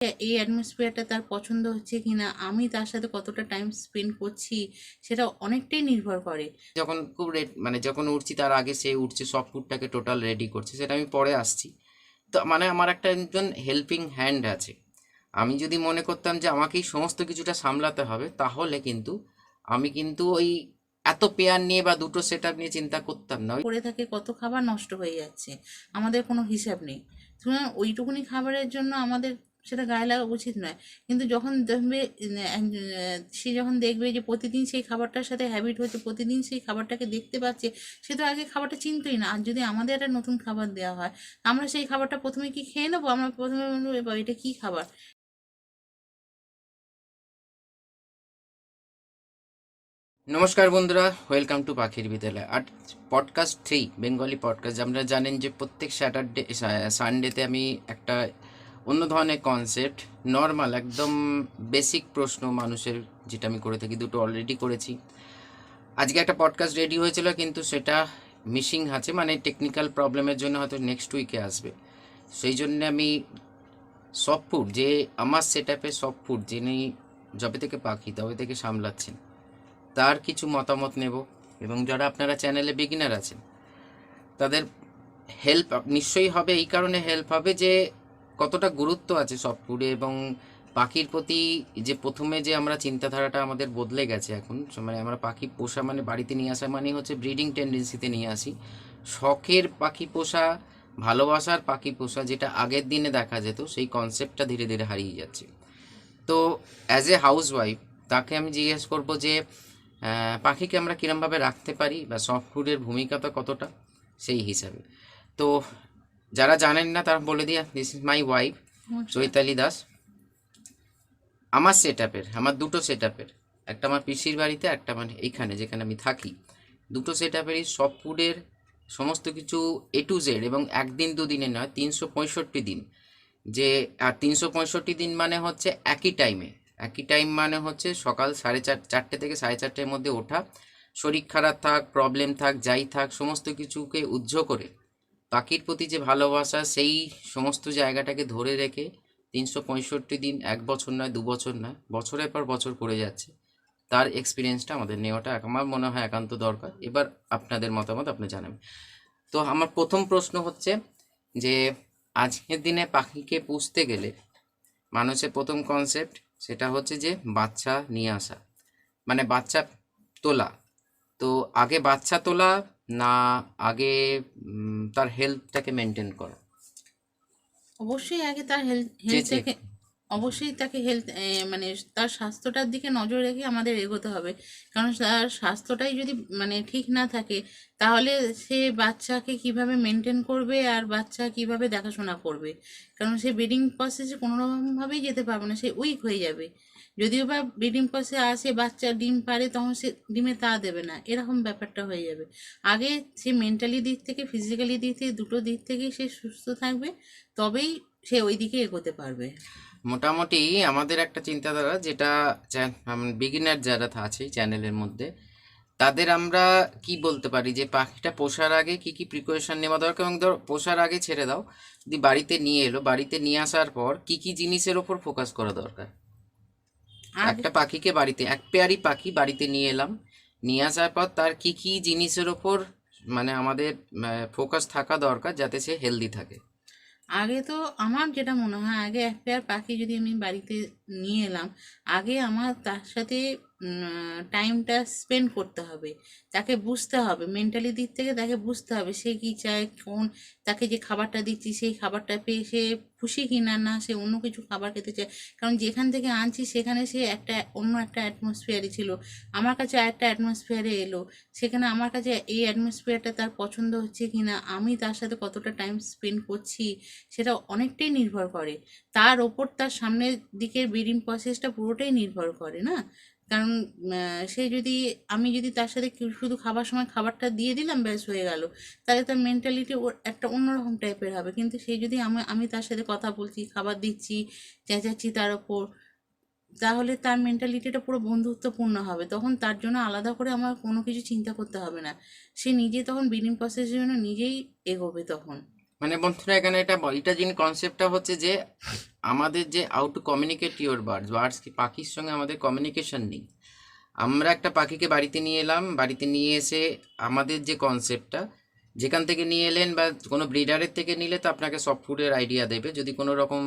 এই অ্যাটমসফিয়ারটা তার পছন্দ হচ্ছে কিনা আমি তার সাথে কতটা টাইম স্পেন্ড করছি সেটা অনেকটাই নির্ভর করে। যখন খুব রেড মানে যখন উঠছি তার আগে সে উঠছে সব ফুডটাকে টোটাল রেডি করছে সেটা আমি পরে আসছি। তো মানে আমার একটা একজন হেল্পিং হ্যান্ড আছে। আমি যদি মনে করতাম যে আমাকেই সমস্ত কিছুটা সামলাতে হবে তাহলে কিন্তু আমি কিন্তু ওই এত পেয়ার নিয়ে বা দুটো সেট আপ নিয়ে চিন্তা করতাম না। পড়ে থাকে কত খাবার নষ্ট হয়ে যাচ্ছে আমাদের কোনো হিসাব নেই। সুতরাং ওইটুকুনি খাবারের জন্য আমাদের সেটা গায়ে লাগা উচিত নয়। কিন্তু যখন দেখবে সে যখন দেখবে যে প্রতিদিন সেই খাবারটার সাথে হ্যাবিট হচ্ছে, প্রতিদিন সেই খাবারটাকে দেখতে পাচ্ছে, সে তো আগে খাবারটা চিনতই না। আর যদি আমাদের একটা নতুন খাবার দেওয়া হয়, আমরা সেই খাবারটা প্রথমে কি খেয়ে নেব? আমরা প্রথমে বলব, "এ এটা কি খাবার? নমস্কার বন্ধুরা ওয়েলকাম টু পাখির বিদ্যালয়। আর পডকাস্ট থ্রি বেঙ্গলি পডকাস্ট আপনারা জানেন যে প্রত্যেক স্যাটারডে সানডেতে আমি একটা অন্য ধরনের কনসেপ্ট নর্মাল একদম বেসিক প্রশ্ন মানুষের যেটা আমি করে থাকি, দুটো অলরেডি করেছি। আজকে একটা পডকাস্ট রেডি হয়েছিল, কিন্তু সেটা মিসিং আছে মানে টেকনিক্যাল প্রবলেমের জন্য হয়তো নেক্সট উইকে আসবে। সেই জন্য আমি সফট ফুড যে আমার সেট আপে সফট ফুড যিনি যবে থেকে পাখি, তবে থেকে সামলাচ্ছেন, তার কিছু মতামত নেব। এবং যারা আপনারা চ্যানেলে বিগিনার আছেন, তাদের হেল্প নিশ্চয়ই হবে, এই কারণে হেল্প হবে যে কতটা গুরুত্ব আছে সফট ফুডে এবং পাখির প্রতি যে প্রথমে যে আমরা চিন্তাধারাটা আমাদের বদলে গেছে এখন মানে আমরা পাখি পোষা মানে বাড়িতে নিয়ে আসা মানে হচ্ছে ব্রিডিং টেন্ডেন্সিতে নিয়ে আসি। শখের পাখি পোষা, ভালোবাসার পাখি পোষা যেটা আগের দিনে দেখা যেত, সেই কনসেপ্টটা ধীরে ধীরে হারিয়ে যাচ্ছে। তো অ্যাজ এ হাউস ওয়াইফ তাকে আমি জিজ্ঞেস করব যে পাখিকে আমরা কিরমভাবে রাখতে পারি বা সফট ফুডের ভূমিকাটা কতটা? সেই হিসাবে। তো যারা জানেন না তারা বলে দিয়া this is my wife Chaitali Das. আমার সেট আপের আমার দুটো সেট আপের একটা আমার পিসির বাড়িতে একটা আমার এইখানে যেখানে আমি থাকি। দুটো সেট আপেরই সব ফুডের সমস্ত কিছু এ টু জেড এবং একদিন দুদিনে নয় তিনশো পঁয়ষট্টি দিন। যে আর তিনশো পঁয়ষট্টি দিন মানে হচ্ছে একই টাইমে একই টাইম মানে হচ্ছে সকাল সাড়ে চার চারটে থেকে সাড়ে চারটের মধ্যে ওঠা শরীর খারাপ থাক প্রবলেম থাক যাই থাক সমস্ত কিছুকে উজ্জ করে। পাখির প্রতি যে ভালোবাসা, সেই সমস্ত জায়গাটাকে ধরে রেখে তিনশো পঁয়ষট্টি দিন এক বছর নয়, দু বছর নয়, বছরের পর বছর করে যাচ্ছে। তার এক্সপিরিয়েন্সটা আমাদের নেওয়াটা আমার মনে হয় একান্ত দরকার। এবার আপনাদের মতামত আপনি জানাবেন। তো আমার প্রথম প্রশ্ন হচ্ছে যে, আজকের দিনে পাখিকে পুষতে গেলে মানুষের প্রথম কনসেপ্ট সেটা হচ্ছে যে বাচ্চা নিয়ে আসা। মানে বাচ্চা তোলা। তো আগে বাচ্চা তোলা না আগে তার হেলথটাকে মেনটেন করা। অবশ্যই আগে তার হেলথ। হেলথটাকে অবশ্যই তাকে হেলথ মানে তার স্বাস্থ্যটার দিকে নজর রেখে আমাদের এগোতে হবে। কারণ তার স্বাস্থ্যটাই যদি মানে ঠিক না থাকে তাহলে সে বাচ্চাকে কীভাবে মেনটেন করবে আর বাচ্চা কীভাবে দেখাশোনা করবে? কারণ সে ব্রিডিং প্রসেসে কোনো রকমভাবেই যেতে পারবে না সে উইক হয়ে যাবে। যদিও বা ব্রিডিং প্রসেসে আসে, বাচ্চা ডিম পারে, তখন সে ডিমে তা দেবে না। এরকম ব্যাপারটা হয়ে যাবে। আগে সে মেন্টালি দিক থেকে ফিজিক্যালি দিক থেকে, দুটো দিক থেকেই সে সুস্থ থাকবে, তবেই সে ওই দিকে এগোতে পারবে। মোটামুটি আমাদের একটা চিন্তাধারা যেটা বিগিনার যারা আছে চ্যানেলের মধ্যে, তাদের আমরা কি বলতে পারি? যে পাখিটা পোষার আগে কি কি প্রিকশন নেওয়া দরকার? এবং ধর, পোষার আগে ছেড়ে দাও। যদি বাড়িতে নিয়ে এলো, বাড়িতে নিয়ে আসার পর কি কি জিনিসের ওপর ফোকাস করা দরকার? একটা পাখিকে বাড়িতে এক পেয়ারি পাখি বাড়িতে নিয়ে এলাম। নিয়ে আসার পর তার কি কি জিনিসের ওপর মানে আমাদের ফোকাস থাকা দরকার যাতে সে হেলদি থাকে। আগে তো আমার যেটা মনে হয় আগে এক পেয়ার পাখি যদি আমি বাড়িতে নিয়ে এলাম আগে আমার তার সাথে টাইমটা স্পেন্ড করতে হবে। তাকে বুঝতে হবে মেন্টালি দিক থেকে তাকে বুঝতে হবে সে কী চায়, কোন, তাকে যে খাবারটা দিচ্ছি সেই খাবারটা পেয়ে সে খুশি কিনা না, সে অন্য কিছু খাবার খেতে চায়। কারণ যেখান থেকে আনছি সেখানে সে একটা, অন্য একটা অ্যাটমসফিয়ারে ছিল। আমার কাছে একটা অ্যাটমসফিয়ারে এলো। সেখানে আমার কাছে এই অ্যাটমসফিয়ারটা তার পছন্দ হচ্ছে কি না আমি তার সাথে কতটা টাইম স্পেন্ড করছি, সেটা অনেকটাই নির্ভর করে। তার ওপর তার সামনের দিকের ব্রিডিং প্রসেসটা পুরোটাই নির্ভর করে, না? কারণ সে যদি, আমি যদি তার সাথে শুধু খাবার সময় খাবারটা দিয়ে দিলাম, ব্যাস হয়ে গেল। তাহলে তার মেন্টালিটি ওর একটা অন্যরকম টাইপের হবে। কিন্তু সে যদি আমি আমি তার সাথে কথা বলছি, খাবার দিচ্ছি, চেঁচাচ্ছি তার ওপর, তাহলে তার মেন্টালিটিটা পুরো বন্ধুত্বপূর্ণ হবে। তখন তার জন্য আলাদা করে আমার কোনো কিছু চিন্তা করতে হবে না। সে নিজে তখন ব্রিডিং প্রসেসের জন্য নিজেই এগোবে তখন। মানে বন্ধুরা, এখানে এটা এটা যিনি কনসেপ্টটা হচ্ছে যে, আমাদের যে how to communicate your birds birds কি পাখির সঙ্গে আমাদের কমিউনিকেশন নেই। আমরা একটা পাখিকে বাড়িতে নিয়ে এলাম, বাড়িতে নিয়ে এসে আমাদের যে কনসেপ্টটা যেখান থেকে নিয়ে এলেন বা কোনো ব্রিডারের থেকে নিলে তো আপনাকে সব ফুডের আইডিয়া দেবে। যদি কোনো রকম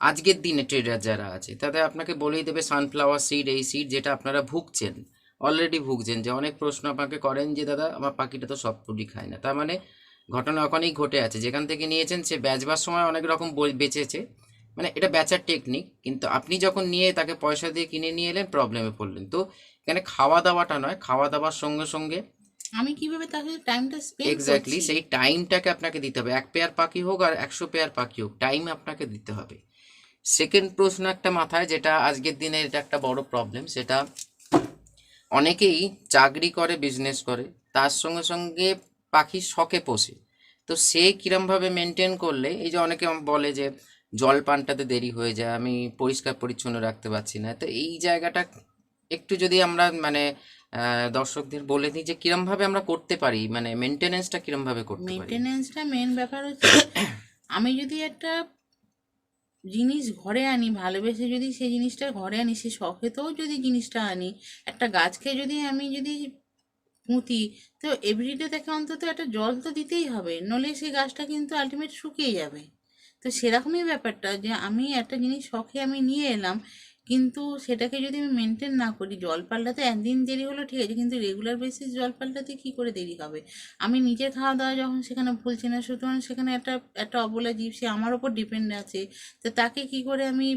আজকের দিনে ট্রেডার যারা আছে, তাদের আপনাকে বলেই দেবে সানফ্লাওয়ার সিড এই সিড যেটা আপনারা ভুগছেন অলরেডি ভুগছেন। যে অনেক প্রশ্ন আপনাকে করেন যে, দাদা, আমার পাখিটা তো সব ফুডই খায় না। তার মানে ঘটনা ওখানেই ঘটে আছে। যেখান থেকে নিয়েছেন সে বেচবার সময় অনেক রকম বেচেছে। মানে এটা বেচার টেকনিক কিন্তু আপনি যখন নিয়ে তাকে পয়সা দিয়ে কিনে নিয়ে এলেন প্রবলেমে পড়লেন। তো এখানে খাওয়া দাওয়াটা নয় খাওয়া দাওয়ার সঙ্গে সঙ্গে আমি কীভাবে তাকে টাইমটা স্পেন্ড এক্স্যাক্টলি সেই টাইমটাকে আপনাকে দিতে হবে। এক পেয়ার পাখি হোক আর একশো পেয়ার পাখি হোক টাইম আপনাকে দিতে হবে। সেকেন্ড প্রশ্ন একটা মাথায় যেটা আজকের দিনে এটা একটা বড় প্রবলেম সেটা অনেকেই চাকরি করে বিজনেস করে। তার সঙ্গে সঙ্গে পাখির শখে পোষে। তো সে কিরমভাবে মেনটেন করলে, এই যে অনেকে বলে যে জল পানটাতে দেরি হয়ে যায়, আমি পরিষ্কার পরিচ্ছন্ন রাখতে পারছি না। তো এই জায়গাটা একটু যদি আমরা মানে দর্শকদের বলে দিই যে কিরমভাবে আমরা করতে পারি মানে মেনটেনেন্সটা কিরমভাবে করতে পারি? মেনটেনেন্সটা মেন ব্যাপার হচ্ছে, আমি যদি একটা জিনিস ঘরে আনি, ভালোবেসে যদি সেই জিনিসটা ঘরে আনি, সে শখেতেও যদি জিনিসটা আনি, একটা গাছকে যদি আমি যদি পুঁতি। তো এভরিডে তাকে অন্তত একটা জল তো দিতেই হবে নলে সেই গাছটা কিন্তু আলটিমেট শুকিয়ে যাবে। তো সেরকমই ব্যাপারটা যে আমি একটা জিনিস শখে আমি নিয়ে এলাম, কিন্তু সেটাকে যদি আমি মেনটেন না করি, জল পাল্টাতে একদিন দেরি হলো, ঠিক আছে, কিন্তু রেগুলার বেসিস জল পাল্টাতে কী করে দেরি হবে? আমি নিজের খাওয়া দাওয়া যখন সেখানে ভুলছি না, সুতরাং সেখানে একটা একটা অবলা জীব, সে আমার ওপর ডিপেন্ড আছে, তো তাকে কি করে আমি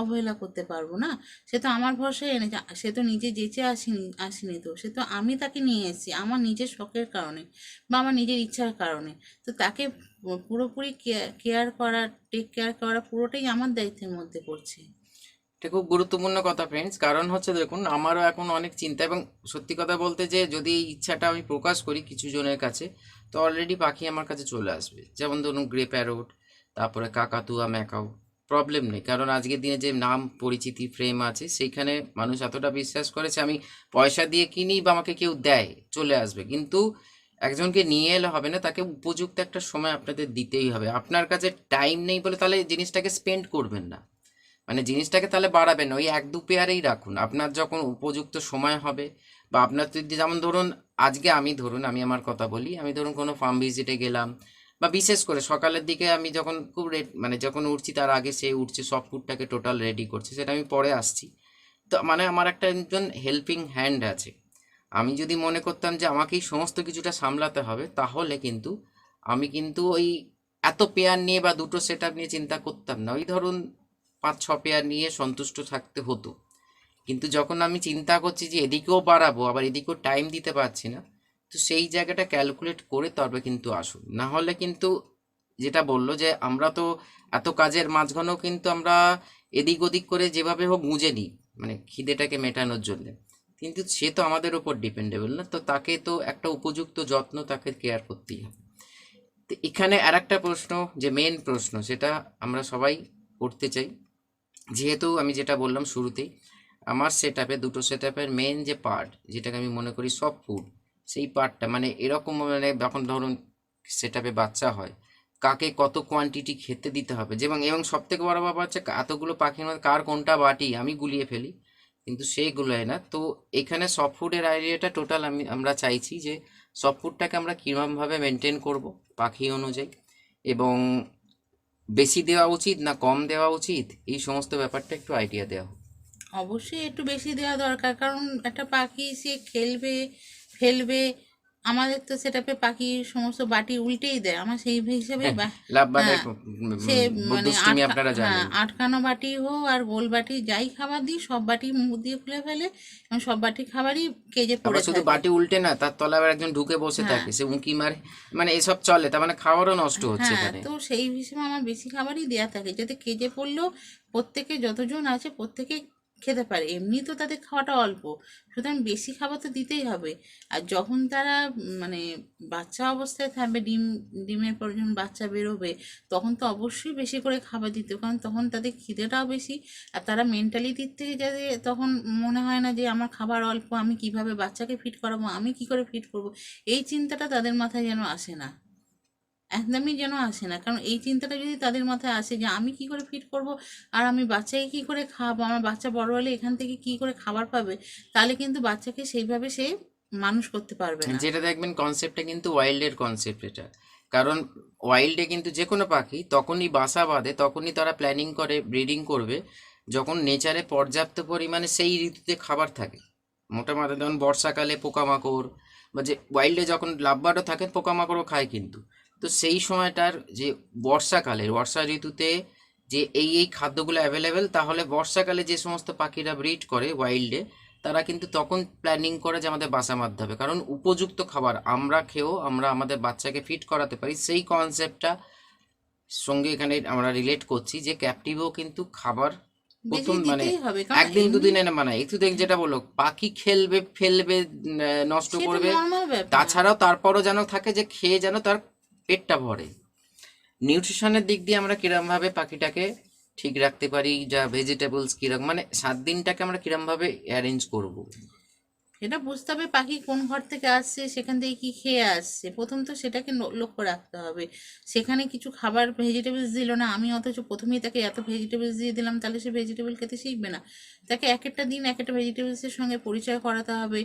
অবহেলা করতে পারব না। সে তো আমার ভরসায় এনেছে। সে তো নিজে যেচে আসেনি আসেনি তো। সে তো আমি তাকে নিয়ে এসেছি, আমার নিজের শখের কারণে বা আমার নিজের ইচ্ছার কারণে। তো তাকে পুরোপুরি কেয়ার করা, টেক কেয়ার করা পুরোটাই আমার দায়িত্বের মধ্যে পড়ছে। এটা খুব গুরুত্বপূর্ণ কথা ফ্রেন্ডস কারণ হচ্ছে দেখুন, আমারও এখন অনেক চিন্তা এবং সত্যি কথা বলতে যে যদি এই ইচ্ছাটা আমি প্রকাশ করি কিছু জনের কাছে, তো অলরেডি পাখি আমার কাছে চলে আসবে। যেমন ধরুন গ্রে প্যারোট তারপরে কাকাতুয়া ম্যাকাও প্রবলেম নেই। কারণ আজকের দিনে যে নাম, পরিচিতি ফ্রেম আছে, সেইখানে মানুষ এতটা বিশ্বাস করেছে, আমি পয়সা দিয়ে কিনি বা আমাকে কেউ দেয়, চলে আসবে। কিন্তু একজনকে নিয়ে এলে হবে না, তাকে উপযুক্ত একটা সময় আপনাদের দিতেই হবে। আপনার কাছে টাইম নেই বলে তাহলে জিনিসটাকে স্পেন্ড করবেন না। মানে জিনিসটাকে তাহলে বাড়াবেন ওই এক দু পেয়ারেই রাখুন। আপনার যখন উপযুক্ত সময় হবে বা আপনার যদি, যেমন ধরুন, আজকে আমি ধরুন, আমি আমার কথা বলি, আমি ধরুন কোনো ফার্ম ভিজিটে গেলাম বা বিশেষ করে সকালের দিকে আমি যখন খুব রেড মানে যখন উঠছি তার আগে সে উঠছে, সব ফুডটাকে টোটাল রেডি করছে, সেটা আমি পরে আসছি। তো মানে আমার একটা একজন হেল্পিং হ্যান্ড আছে। আমি যদি মনে করতাম যে আমাকেই সমস্ত কিছুটা সামলাতে হবে, তাহলে কিন্তু আমি কিন্তু ওই এত পেয়ার নিয়ে বা দুটো সেট নিয়ে চিন্তা করতাম না। ওই ধরুন পাঁচ, ছ পেয়ার নিয়ে সন্তুষ্ট থাকতে হতো। কিন্তু যখন আমি চিন্তা করছি যে এদিকেও বাড়াবো, আবার এদিকেও টাইম দিতে পারছি না তো সেই জায়গাটা ক্যালকুলেট করে তবে কিন্তু আসুন। না হলে কিন্তু যেটা বলল যে আমরা তো এত কাজের মাঝখানেও কিন্তু আমরা এদিক ওদিক করে যেভাবে হোক গুঁজে নিই মানে খিদেটাকে মেটানোর জন্য। কিন্তু সে তো আমাদের ওপর ডিপেন্ডেবল না, তো তাকে তো একটা উপযুক্ত যত্ন তাকে কেয়ার করতেই হবে। তো এখানে আর একটা প্রশ্ন, যে মেন প্রশ্ন, সেটা আমরা সবাই করতে চাই। যেহেতু আমি যেটা বললাম শুরুতেই, আমার সেট দুটো সেট মেন যে পার্ট যেটাকে আমি মনে করি সব ফুড সেই পার্টটা মানে এরকম মানে যখন ধরুন সেট আপে বাচ্চা হয়, কাকে কত কোয়ান্টিটি খেতে দিতে হবে? যেমন, এবং সব থেকে বড় ব্যাপার হচ্ছে এতগুলো পাখির মধ্যে কার কোনটা বাটি আমি গুলিয়ে ফেলি, কিন্তু সেইগুলোই না। তো এখানে সফট ফুডের আইডিয়াটা টোটাল আমি, আমরা চাইছি যে সফট ফুডটাকে আমরা কীরকমভাবে মেনটেন করব পাখি অনুযায়ী, এবং বেশি দেওয়া উচিত না কম দেওয়া উচিত, এই সমস্ত ব্যাপারটা একটু আইডিয়া দেওয়া অবশ্যই একটু বেশি দেওয়া দরকার, কারণ একটা পাখি সে খেলবে ফেলবে আমাদের তো সেটাপে পাখি সমস্ত বাটি উল্টেই দেয়। আমার সেই হিসেবে হ্যাঁ, সে মানে হ্যাঁ আটকানো বাটি হোক আর গোল বাটি যাই খাবার দিই সব বাটি মুখ দিয়ে খুলে ফেলে এবং সব বাটি খাবারই কেজে পড়ে শুধু বাটি উল্টে না তার তলায় আবার একজন ঢুকে বসে হ্যাঁ। থাকে সে উঁকি মারে মানে এসব চলে তার মানে খাবারও নষ্ট হচ্ছে হ্যাঁ তো সেই হিসেবে আমার বেশি খাবারই দেয়া থাকে যাতে কেজে পড়লেও প্রত্যেকে যতজন আছে প্রত্যেকে খেতে পারে। এমনি তো তাদের খাওয়াটা অল্প। সুতরাং বেশি খাবার তো দিতেই হবে। আর যখন তারা মানে বাচ্চা অবস্থায় থাকবে, ডিম, ডিমের পর যখন বাচ্চা বেরোবে, তখন তো অবশ্যই বেশি করে খাবার দিতে কারণ তখন তাদের খিদেটাও বেশি। আর তারা মেন্টালি দিক থেকে যাতে তখন মনে হয় না যে, আমার খাবার অল্প, আমি কীভাবে বাচ্চাকে ফিট করাবো? আমি কি করে ফিট করব? এই চিন্তাটা তাদের মাথায় যেন আসে না। একদমই যেন আসে না। কারণ এই চিন্তাটা যদি তাদের মাথায় আসে যে, আমি কি করে ফিট করব? আর আমি বাচ্চাকে কি করে খাওয়াবো? আমার বাচ্চা বড় হলে এখান থেকে কি করে খাবার পাবে? তাহলে কিন্তু বাচ্চাকে সেইভাবে সে মানুষ করতে পারবে না। যেটা দেখবেন কনসেপ্টটা কিন্তু ওয়াইল্ডের কনসেপ্ট এটা। কারণ ওয়াইল্ডে কিন্তু যে কোনো পাখি তখনই বাসা বাঁধে, তখনই তারা প্ল্যানিং করে ব্রিডিং করবে, যখন নেচারে পর্যাপ্ত পরিমাণে সেই ঋতুতে খাবার থাকে। মোটামুটি যেমন বর্ষাকালে পোকামাকড় বা যে ওয়াইল্ডে যখন লাভবার্ডও থাকে পোকামাকড়ও খায় কিন্তু। তো সেই সময়টার যে বর্ষাকালে বর্ষা ঋতুতে যে এই এই খাদ্যগুলো অ্যাভেলেবেল তাহলে বর্ষাকালে যে সমস্ত পাখিরা ব্রিড করে ওয়াইল্ডে তারা কিন্তু তখন প্ল্যানিং করে যে আমাদের বাসা বাঁধতে হবে। কারণ উপযুক্ত খাবার আমরা খেয়েও আমরা আমাদের বাচ্চাকে ফিট করাতে পারি সেই কনসেপ্টটা সঙ্গে এখানে আমরা রিলেট করছি যে ক্যাপটিভও কিন্তু খাবার প্রথম মানে একদিন দুদিনে না মানে একটু দেখ যেটা বলল পাখি খেলবে ফেলবে নষ্ট করবে তাছাড়াও তারপরও যেন থাকে যে খেয়ে যেন তার পেটটা ভরে। নিউট্রিশনের দিক দিয়ে আমরা কিরমভাবে পাখিটাকে ঠিক রাখতে পারি, যা ভেজিটেবলস কীরকম মানে সাত দিনটাকে আমরা কিরমভাবে অ্যারেঞ্জ করব? এটা বুঝতে হবে পাখি কোন ঘর থেকে আসছে, সেখান থেকে কি খেয়ে আসছে। প্রথম তো সেটাকে লক্ষ্য রাখতে হবে। সেখানে কিছু খাবার ভেজিটেবলস দিল না, আমি অথচ প্রথমেই তাকে এত ভেজিটেবলস দিয়ে দিলাম, তাহলে সে ভেজিটেবল খেতে শিখবে না। তাকে এক একটা দিন এক একটা ভেজিটেবলসের সঙ্গে পরিচয় করাতে হবে।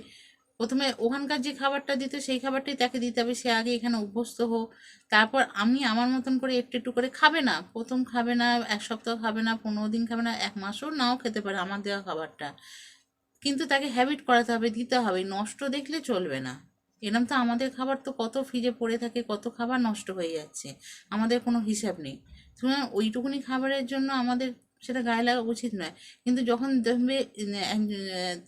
প্রথমে ওখানকার যে খাবারটা দিত, সেই খাবারটাই তাকে দিতে হবে। সে আগে এখানে অভ্যস্ত হোক। তারপর আমি আমার মতন করে একটু একটু করে খাবে না। প্রথম খাবে না, এক সপ্তাহ খাবে না, পনেরো দিন খাবে না, এক মাসও নাও খেতে পারে আমার দেওয়া খাবারটা। কিন্তু তাকে হ্যাবিট করাতে হবে, দিতে হবে। নষ্ট দেখলে চলবে না। এরম তো আমাদের খাবার তো কত ফ্রিজে পড়ে থাকে, কত খাবার নষ্ট হয়ে যাচ্ছে। আমাদের কোনো হিসাব নেই। সুতরাং ওইটুকুনি খাবারের জন্য আমাদের সেটা গায়ে লাগা উচিত নয়। কিন্তু যখন দেখবে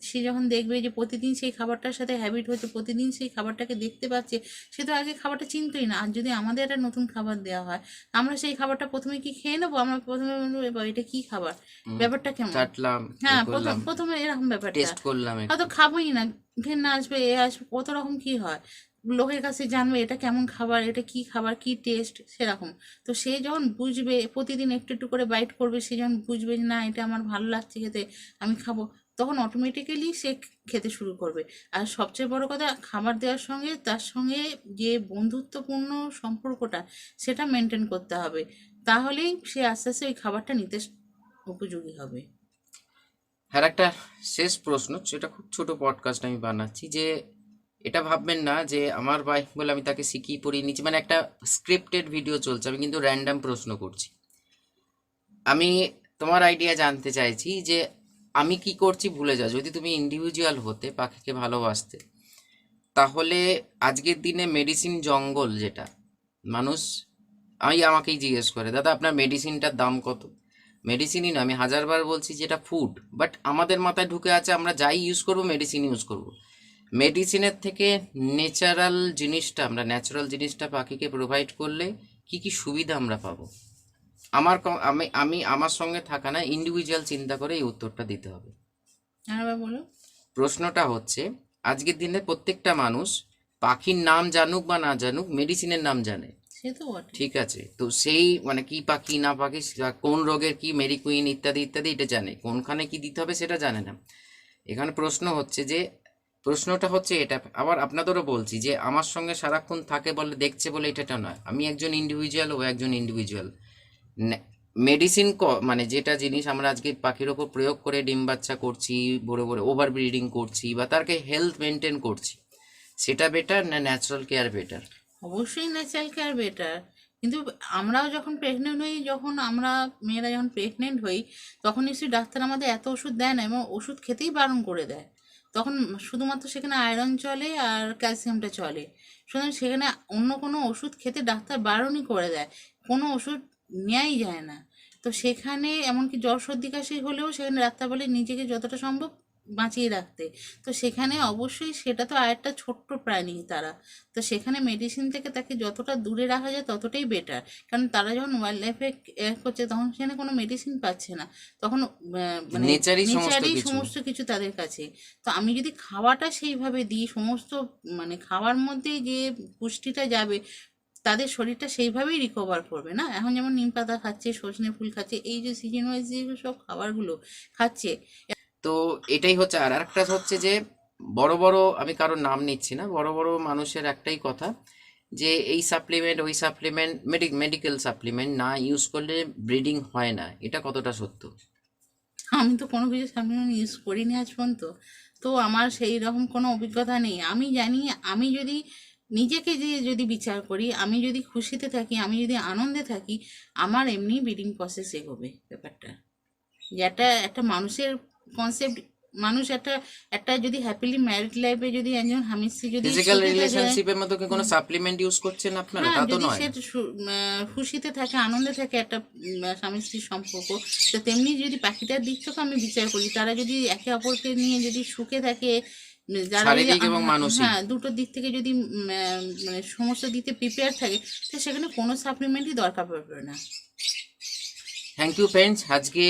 সে যখন দেখবে যে প্রতিদিন সেই খাবারটার সাথে হ্যাবিট হচ্ছে প্রতিদিন সেই খাবারটাকে দেখতে পাচ্ছে সে তো আগে খাবারটা চিনতই না। আর যদি আমাদের একটা নতুন খাবার দেওয়া হয় আমরা সেই খাবারটা প্রথমে কি খেয়ে নেব? আমরা প্রথমে বলব এটা কি খাবার? ব্যাপারটা কেমন? চাটলাম হ্যাঁ প্রথম প্রথমে এরকম ব্যাপারটা। টেস্ট করলাম। হয়তো খাবোই না ঘেন্না আসবে এ আসবে কত রকম কি হয়? লোকের কাছে জানবে এটা কেমন খাবার, এটা কি খাবার, কি টেস্ট সেরকম। তো সে যখন বুঝবে, প্রতিদিন একটু একটু করে বাইট করবে, সে যখন বুঝবে যে না, এটা আমার ভালো লাগছে খেতে, আমি খাব, তখন অটোমেটিক্যালি সে খেতে শুরু করবে। আর সবচেয়ে বড় কথা, খাবার দেওয়ার সঙ্গে, তার সঙ্গে যে বন্ধুত্বপূর্ণ সম্পর্কটা, সেটা মেনটেন করতে হবে। তাহলেই সে আস্তে আস্তে ওই খাবারটা নিতে উপযোগী হবে। আর একটা শেষ প্রশ্ন, সেটা খুব ছোট পডকাস্ট আমি বানাচ্ছি যে এটা ভাববেন না যে আমার ভাই বলে আমি তাকে শিখিয়ে পড়িয়ে নিচ্ছি। মানে একটা স্ক্রিপ্টেড ভিডিও চলছে, আমি কিন্তু র্যান্ডাম প্রশ্ন করছি। আমি তোমার আইডিয়া জানতে চাইছি যে আমি কি করছি ভুলে যাও। যদি তুমি ইন্ডিভিজুয়াল হতে, পাখিকে ভালোবাসতে, তাহলে আজকের দিনে মেডিসিন জঙ্গল যেটা, মানুষ, আমি আমাকেই জিজ্ঞেস করে, দাদা, আপনার মেডিসিনটার দাম কত? মেডিসিনই না, আমি হাজারবার বলছি যেটা ফুড বাট আমাদের মাথায় ঢুকে আছে, আমরা যাই ইউজ করব মেডিসিন ইউজ করব। মেডিসিনের থেকে ন্যাচারাল জিনিসটা আমরা ন্যাচারাল জিনিসটা পাখিকে প্রোভাইড করলে কি কি সুবিধা আমরা পাবো? আমার আমি আমি আমার সঙ্গে থাকা না ইন্ডিভিজুয়াল চিন্তা করে এই উত্তরটা দিতে হবে। বলো। প্রশ্নটা হচ্ছে আজকের দিনে প্রত্যেকটা মানুষ পাখির নাম জানুক বা না জানুক মেডিসিনের নাম জানে। সে তো বটে। ঠিক আছে তো সেই মানে কি পাখি না পাখি কোন রোগের কি মেরিকুইন ইত্যাদি ইত্যাদি এটা জানে। কোনখানে কি দিতে হবে সেটা জানে না। এখানে প্রশ্ন হচ্ছে যে প্রশ্নটা হচ্ছে এটা। আবার আপনাদেরও বলছি যে, আমার সঙ্গে সারাক্ষণ থাকে বলে, দেখছে বলে এটাটা নয়। আমি একজন ইন্ডিভিজুয়াল ও একজন ইন্ডিভিজুয়াল মেডিসিন মানে যেটা জিনিস আমরা আজকে পাখির ওপর প্রয়োগ করে ডিম বাচ্চা করছি, বড় বড় ওভার ব্রিডিং করছি বা তারকে হেলথ মেনটেন করছি, সেটা বেটার না ন্যাচারাল কেয়ার বেটার অবশ্যই ন্যাচারাল কেয়ার বেটার কিন্তু আমরাও যখন প্রেগনেন্ট হই, যখন আমরা মেয়েরা যখন প্রেগনেন্ট হই, তখন নিশ্চয়ই ডাক্তার আমাদের এত ওষুধ দেয় না এবং ওষুধ খেতেই বারণ করে দেয়। তখন শুধুমাত্র সেখানে আয়রন চলে আর ক্যালসিয়ামটা চলে। সুতরাং সেখানে অন্য কোনো ওষুধ খেতে ডাক্তার বারণই করে দেয়। কোনো ওষুধ নেওয়াই যায় না। তো সেখানে এমনকি জ্বর সর্দি কাশি হলেও সেখানে ডাক্তার বলে নিজেকে যতটা সম্ভব বাঁচিয়ে রাখতে। তো সেখানে অবশ্যই সেটা তো আরেকটা ছোট্ট প্রাণী তারা। তো সেখানে মেডিসিন থেকে তাকে যতটা দূরে রাখা যায় ততটাই বেটার কারণ তারা যখন ওয়াইল্ড লাইফে করছে তখন সেখানে কোনো মেডিসিন পাচ্ছে না। তখন মানে Nature-ই সমস্ত কিছু। সমস্ত কিছু তাদের কাছে। তো আমি যদি খাওয়াটা সেইভাবে দিই সমস্ত মানে খাওয়ার মধ্যেই যে পুষ্টিটা যাবে তাদের শরীরটা সেইভাবেই রিকভার করবে না? এখন যেমন নিম পাতা খাচ্ছে সজনে ফুল খাচ্ছে এই যে সিজন ওয়াইজ যে সব খাবারগুলো খাচ্ছে তো এটাই হচ্ছে, আর একটা হচ্ছে যে, বড় বড় আমি কারোর নাম নিচ্ছি না, বড় বড় মানুষের একটাই কথা যে, এই সাপ্লিমেন্ট ওই সাপ্লিমেন্ট মেডিক মেডিকেল সাপ্লিমেন্ট না ইউজ করলে ব্রিডিং হয় না, এটা কতটা সত্য? আমি তো কোনো কিছু সাপ্লিমেন্ট ইউজ করিনি আজ পর্যন্ত, তো আমার সেই রকম কোনো অভিজ্ঞতা নেই। আমি জানি, আমি যদি নিজেকে যে যদি বিচার করি, আমি যদি খুশিতে থাকি, আমি যদি আনন্দে থাকি, আমার এমনি ব্রিডিং প্রসেস এগোবে ব্যাপারটা। যেটা একটা মানুষের কনসেপ্ট মানুষ একটা একটা যদি হ্যাপিলি ম্যারিড লাইফে যদি একজন স্ত্রী যদি ফিজিক্যাল রিলেশনশিপের মধ্যে কি কোনো সাপ্লিমেন্ট ইউজ করছেন আপনারা? হ্যাঁ তা তো যদি নয়। সে সু- খুশিতে থাকে আনন্দে থাকে একটা স্বামী স্ত্রীর সম্পর্ক তো তেমনি যদি পাখিটার দিক থেকে আমি বিচার করি তারা যদি একে অপরকে নিয়ে যদি সুখে থাকে যারা যদি। হ্যাঁ দুটো দিক থেকে যদি মানে সমস্ত দিতে প্রিপেয়ার থাকে তো সেখানে কোনো সাপ্লিমেন্টই দরকার পড়বে না। থ্যাংক ইউ ফ্রেন্ডস আজকে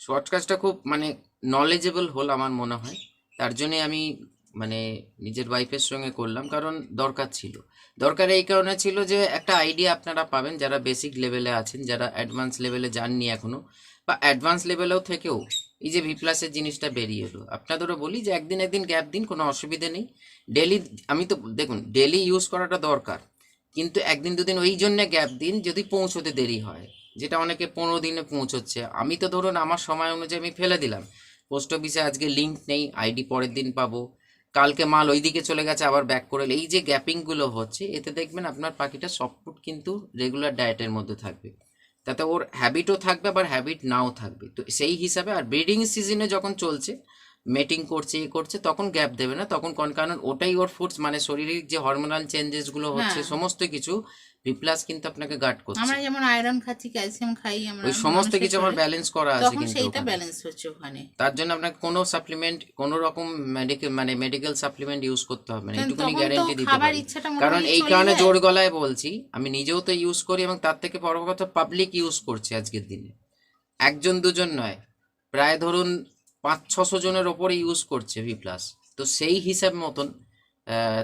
শর্টকাস্টটা খুব মানে নলেজেবল হল আমার মনে হয়। তার জন্যে আমি মানে নিজের ওয়াইফের সঙ্গে করলাম, কারণ দরকার ছিল। দরকার এই কারণে ছিল যে, একটা আইডিয়া আপনারা পাবেন, যারা বেসিক লেভেলে আছেন, যারা অ্যাডভান্স লেভেলে যাননি এখনও, বা অ্যাডভান্স লেভেলেও থেকেও এই যে ভি প্লাসের জিনিসটা বেরিয়ে এলো। আপনাদেরও বলি যে, একদিন একদিন গ্যাপ দিন, কোনো অসুবিধে নেই। ডেলি আমি তো, দেখুন ডেলি ইউজ করাটা দরকার। কিন্তু একদিন দুদিন ওই জন্য গ্যাপ দিন, যদি পৌঁছতে দেরি হয়। যেটা অনেকে পনেরো দিনে পৌঁছচ্ছে। আমি তো ধরুন আমার সময় অনুযায়ী আমি ফেলে দিলাম। পোস্ট অফিসে আজকে লিঙ্ক নেই আইডি পরের দিন পাবো। কালকে মাল ওই দিকে চলে গেছে, আবার ব্যাক করে। এই যে গ্যাপিংগুলো হচ্ছে, এতে দেখবেন আপনার পাখিটা সফটফুড কিন্তু রেগুলার ডায়েটের মধ্যে থাকবে। তাতে ওর হ্যাবিটও থাকবে, আবার হ্যাবিট নাও থাকবে। তো সেই হিসাবে আর ব্রিডিং সিজনে যখন চলছে মেটিং করছে এ করছে তখন গ্যাপ দেবে না তখন কোন কারণ ওটাই ওর ফুডস মানে শরীরের যে হরমোনাল চেঞ্জেসগুলো হচ্ছে হ্যাঁ। সমস্ত কিছু রিপ্লাস কিন্তু আপনাকে গার্ড করছে। আমরা যেমন আয়রন খাচ্ছি ক্যালসিয়াম খাই আমরা ওই সমস্ত কিছু আমার ব্যালেন্স করা আছে তখন কিন্তু সেইটা ব্যালেন্স হচ্ছে ওখানে। তার জন্য আপনাকে কোনো সাপ্লিমেন্ট কোনো রকম মেডিকেল মানে মেডিকেল সাপ্লিমেন্ট ইউজ করতে হবে না তখন তো গ্যারেন্টি দিতে পারি। কারণ এই কারণে জোর গলায় বলছি আমি নিজেও তো ইউজ করি এবং তার থেকে বড় কথা পাবলিক ইউজ করছে আজকের দিনে। একজন দুজন নয় প্রায় ধরুন পাঁচ ছশো জনের ওপরে ইউজ করছে ভি প্লাস তো সেই হিসাব মতন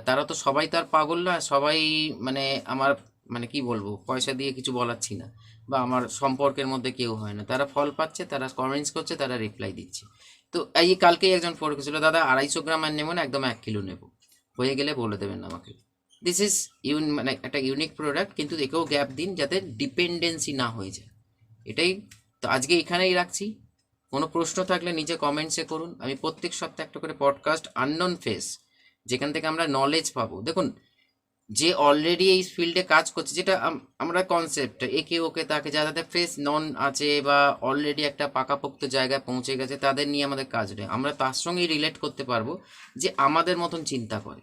তারা তো সবাই তার পাগল না, সবাই মানে আমার মানে কি বলব, পয়সা দিয়ে কিছু বলাচ্ছি না বা আমার সম্পর্কের মধ্যে কেউ হয় না। তারা ফল পাচ্ছে, তারা কমেন্টস করছে, তারা রিপ্লাই দিচ্ছে। তো এই কালকেই একজন ফোন করেছিল, দাদা, আড়াইশো গ্রাম আর নেব না, একদম এক কিলো নেব। হয়ে গেলে বলে দেবেন আমাকে। দিস ইজ ইউন মানে একটা ইউনিক প্রোডাক্ট কিন্তু একেও গ্যাপ দিন যাতে ডিপেন্ডেন্সি না হয়ে যায়। এটাই, তো আজকে এখানেই রাখছি। কোনো প্রশ্ন থাকলে নিজে কমেন্টসে করুন। আমি প্রত্যেক সপ্তাহে একটা করে পডকাস্ট আননোন ফেস যেখান থেকে আমরা নলেজ পাবো। দেখুন, যে অলরেডি এই ফিল্ডে কাজ করছে, যেটা আমরা কনসেপ্ট একে ওকে, তাকে যাদের ফ্রেশ নন আছে বা অলরেডি একটা পাকাপোক্ত জায়গায় পৌঁছে গেছে, তাদের নিয়ে আমাদের কাজ নেই। আমরা তার সঙ্গেই রিলেট করতে পারব যে আমাদের মতন চিন্তা করে।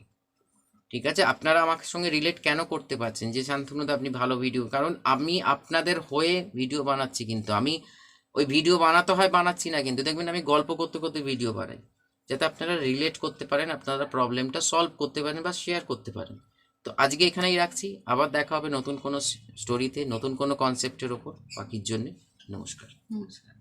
ঠিক আছে? আপনারা আমার সঙ্গে রিলেট কেন করতে পারছেন? যে শান্তনুদা, আপনি ভালো ভিডিও কারণ আমি আপনাদের হয়ে ভিডিও বানাচ্ছি কিন্তু। আমি ওই ভিডিও বানাতে হয়, বানাচ্ছি না কিন্তু। দেখবেন আমি গল্প করতে করতে ভিডিও বানাই। যাতে আপনারা রিলেট করতে পারেন, আপনারা প্রবলেমটা সলভ করতে পারেন বা শেয়ার করতে পারেন। তো আজকে এখানেই রাখছি। আবার দেখা হবে নতুন কোনো স্টোরিতে নতুন কোনো কনসেপ্টের ওপর। বাকির জন্য নমস্কার। নমস্কার।